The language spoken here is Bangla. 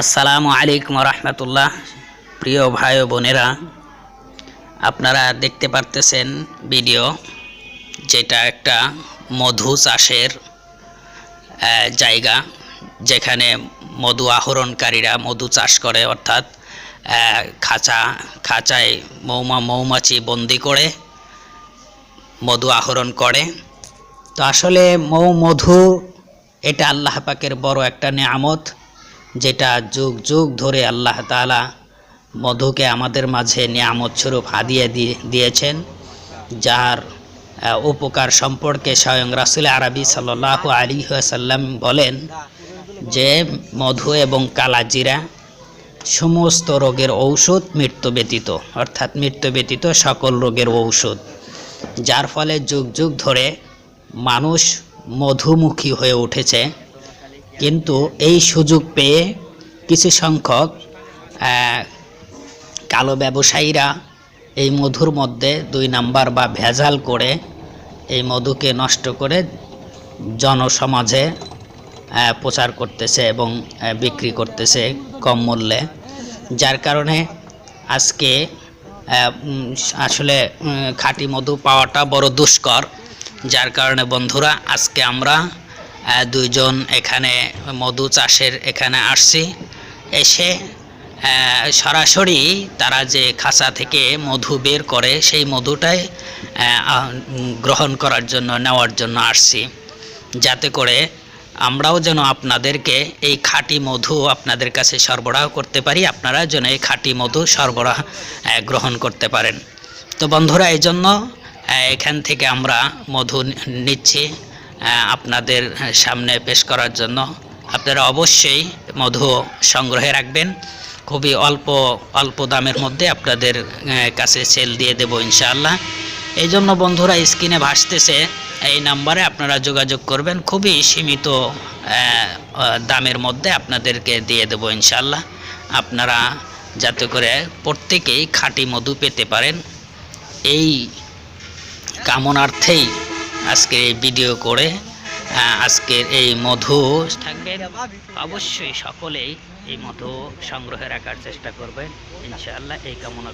আসসালামু আলাইকুম রহমতুল্লাহ। প্রিয় ভাই বোনেরা, আপনারা দেখতে পারতেছেন ভিডিও যেটা একটা মধু চাষের জায়গা যেখানে মধু আহরণকারীরা মধু চাষ করে, অর্থাৎ খাঁচা, খাঁচায় মৌমা, মৌমাছি বন্দি করে মধু আহরণ করে। তো আসলে মৌ মধু, এটা আল্লাহ পাকের বড় একটা নেয়ামত। যেটা যুগ যুগ ধরে আল্লাহ তাআলা মধুকে আমাদের মাঝে নিয়ামত স্বরূপ হাদিয়ে দিয়ে দিয়েছেন, যার উপকার সম্পর্কে স্বয়ং রাসুল আরবি সাল্লাহ আলী সাল্লাম বলেন যে, মধু এবং কালাজিরা সমস্ত রোগের ঔষধ মৃত্যু ব্যতীত, অর্থাৎ মৃত্যু ব্যতীত সকল রোগের ঔষধ। যার ফলে যুগ যুগ ধরে মানুষ মধুমুখী হয়ে উঠেছে। কিন্তু এই সুযোগ পেয়ে কিছু সংখ্যক কালো ব্যবসায়ীরা এই মধুর মধ্যে দুই নাম্বার বা ভেজাল করে এই মধুকে নষ্ট করে জনসমাজে প্রচার করতেছে এবং বিক্রি করতেছে কম মূল্যে। যার কারণে আজকে আসলে খাঁটি মধু পাওয়াটা বড় দুষ্কর। যার কারণে বন্ধুরা, আজকে আমরা দুইজন এখানে মধু চাষের এখানে আসছি। এসে সরাসরি তারা যে খাঁচা থেকে মধু বের করে, সেই মধুটাই গ্রহণ করার জন্য, নেওয়ার জন্য আসছি। যাতে করে আমরাও যেন আপনাদেরকে এই খাঁটি মধু আপনাদের কাছে সরবরাহ করতে পারি, আপনারা যেন এই খাঁটি মধু সরবরাহ গ্রহণ করতে পারেন। তো বন্ধুরা এই জন্য এখান থেকে আমরা মধু নিচ্ছি। আপনাদের সামনে পেশ করার জন্য আপনারা অবশ্যই মধু সংগ্রহে রাখবেন। খুবই অল্প অল্প দামের মধ্যে আপনাদের কাছে সেল দিয়ে দেবো ইনশাআল্লাহ। এই জন্য বন্ধুরা স্ক্রিনে ভাসতেছে, এই নাম্বারে আপনারা যোগাযোগ করবেন। খুবই সীমিত দামের মধ্যে আপনাদেরকে দিয়ে দেবো ইনশাআল্লাহ। আপনারা যাতে করে প্রত্যেকেই খাঁটি মধু পেতে পারেন। এই কামনার্থেই আজকে এই ভিডিও করে আজকের এই মধু থাকবেন অবশ্যই সকলেই এই মধু সংগ্রহে রাখার চেষ্টা করবেন। ইনশাআল্লাহ এই কামনা